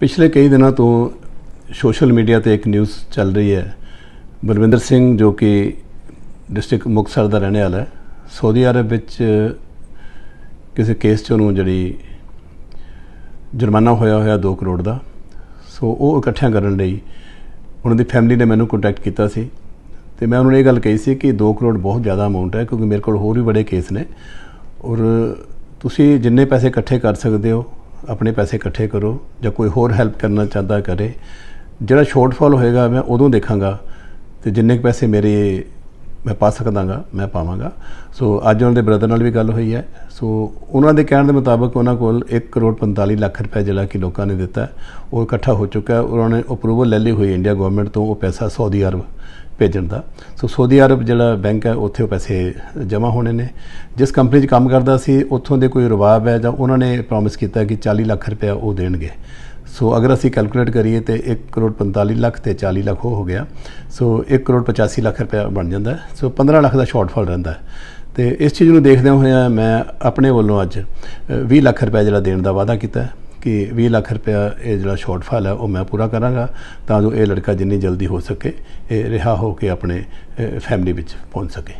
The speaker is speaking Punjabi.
ਪਿਛਲੇ ਕਈ ਦਿਨਾਂ ਤੋਂ ਸੋਸ਼ਲ ਮੀਡੀਆ ਤੇ ਇੱਕ ਨਿਊਜ਼ ਚੱਲ ਰਹੀ ਹੈ। ਬਲਵਿੰਦਰ ਸਿੰਘ ਜੋ ਕਿ ਡਿਸਟ੍ਰਿਕਟ ਮੁਕਤਸਰ ਦਾ ਰਹਿਣ ਵਾਲਾ ਹੈ, ਸਾਊਦੀ ਅਰਬ ਵਿੱਚ ਕਿਸੇ ਕੇਸ 'ਚ ਉਹਨੂੰ ਜਿਹੜੀ ਜੁਰਮਾਨਾ ਹੋਇਆ ਹੋਇਆ 2 ਕਰੋੜ ਦਾ। ਸੋ ਉਹ ਇਕੱਠਿਆਂ ਕਰਨ ਲਈ ਉਹਨਾਂ ਦੀ ਫੈਮਿਲੀ ਨੇ ਮੈਨੂੰ ਕੰਟੈਕਟ ਕੀਤਾ ਸੀ ਤੇ ਮੈਂ ਉਹਨਾਂ ਨੂੰ ਇਹ ਗੱਲ ਕਹੀ ਸੀ ਕਿ 2 ਕਰੋੜ ਬਹੁਤ ਜ਼ਿਆਦਾ ਅਮਾਉਂਟ ਹੈ ਕਿਉਂਕਿ ਮੇਰੇ ਕੋਲ ਹੋਰ ਵੀ ਬੜੇ ਕੇਸ ਨੇ ਔਰ ਤੁਸੀਂ ਜਿੰਨੇ ਪੈਸੇ ਇਕੱਠੇ ਕਰ ਸਕਦੇ ਹੋ ਆਪਣੇ ਪੈਸੇ ਇਕੱਠੇ ਕਰੋ ਜਾਂ ਕੋਈ ਹੋਰ ਹੈਲਪ ਕਰਨਾ ਚਾਹੁੰਦਾ ਕਰੇ, ਜਿਹੜਾ ਸ਼ਾਰਟਫਾਲ ਹੋਏਗਾ ਮੈਂ ਉਦੋਂ ਦੇਖਾਂਗਾ ਤੇ ਜਿੰਨੇ ਕੁ ਪੈਸੇ ਮੇਰੇ ਮੈਂ ਪਾ ਸਕਦਾਗਾ ਮੈਂ ਪਾਵਾਂਗਾ। ਸੋ ਅੱਜ ਉਹਨਾਂ ਦੇ ਬ੍ਰਦਰ ਨਾਲ ਵੀ ਗੱਲ ਹੋਈ ਹੈ। ਸੋ ਉਹਨਾਂ ਦੇ ਕਹਿਣ ਦੇ ਮੁਤਾਬਕ ਉਹਨਾਂ ਕੋਲ 1 ਕਰੋੜ 45 ਲੱਖ ਰੁਪਏ ਜਿਹੜਾ ਕਿ ਲੋਕਾਂ ਨੇ ਦਿੱਤਾ ਉਹ ਇਕੱਠਾ ਹੋ ਚੁੱਕਾ ਉਹਨਾਂ ਨੇ ਅਪਰੂਵਲ ਲੈ ਲਈ ਹੋਈ ਇੰਡੀਆ ਗਵਰਨਮੈਂਟ ਤੋਂ, ਉਹ ਪੈਸਾ ਸਾਊਦੀ ਅਰਬ ਭੇਜਣ ਦਾ। ਸੋ ਸਾਊਦੀ ਅਰਬ ਜਿਹੜਾ ਬੈਂਕ ਹੈ, ਉੱਥੇ ਉਹ ਪੈਸੇ ਜਮ੍ਹਾਂ ਹੋਣੇ ਨੇ। ਜਿਸ ਕੰਪਨੀ 'ਚ ਕੰਮ ਕਰਦਾ ਸੀ, ਉੱਥੋਂ ਦੇ ਕੋਈ ਰਵਾਬ ਹੈ ਜਾਂ ਉਹਨਾਂ ਨੇ ਪ੍ਰੋਮਿਸ ਕੀਤਾ ਕਿ 40 ਲੱਖ ਰੁਪਏ ਉਹ ਦੇਣਗੇ। ਸੋ ਅਗਰ ਅਸੀਂ ਕੈਲਕੂਲੇਟ ਕਰੀਏ ਤੇ 1 ਕਰੋੜ 45 ਲੱਖ ਤੇ 40 ਲੱਖ ਉਹ ਹੋ ਗਿਆ ਸੋ 1 ਕਰੋੜ 85 ਲੱਖ ਰੁਪਏ ਬਣ ਜਾਂਦਾ ਸੋ 15 ਲੱਖ ਦਾ ਸ਼ਾਰਟਫਾਲ ਰਹਿੰਦਾ ਹੈ। ਤੇ ਇਸ ਚੀਜ਼ ਨੂੰ ਦੇਖਦਿਆਂ ਹੋਇਆਂ ਮੈਂ ਆਪਣੇ ਵੱਲੋਂ ਅੱਜ ਅ, 20 ਲੱਖ ਰੁਪਏ ਜਿਹੜਾ ਦੇਣ ਦਾ ਵਾਅਦਾ ਕੀਤਾ ਹੈ ਕਿ 20 ਲੱਖ ਰੁਪਇਆ ਇਹ ਜਿਹੜਾ ਸ਼ਾਰਟਫਾਲ ਹੈ ਉਹ ਮੈਂ ਪੂਰਾ ਕਰਾਂਗਾ ਤਾਂ ਜੋ ਇਹ ਲੜਕਾ ਜਿੰਨੀ ਜਲਦੀ ਹੋ ਸਕੇ ਇਹ ਰਿਹਾ ਹੋ ਕੇ ਆਪਣੇ ਫੈਮਿਲੀ ਵਿੱਚ ਪਹੁੰਚ ਸਕੇ।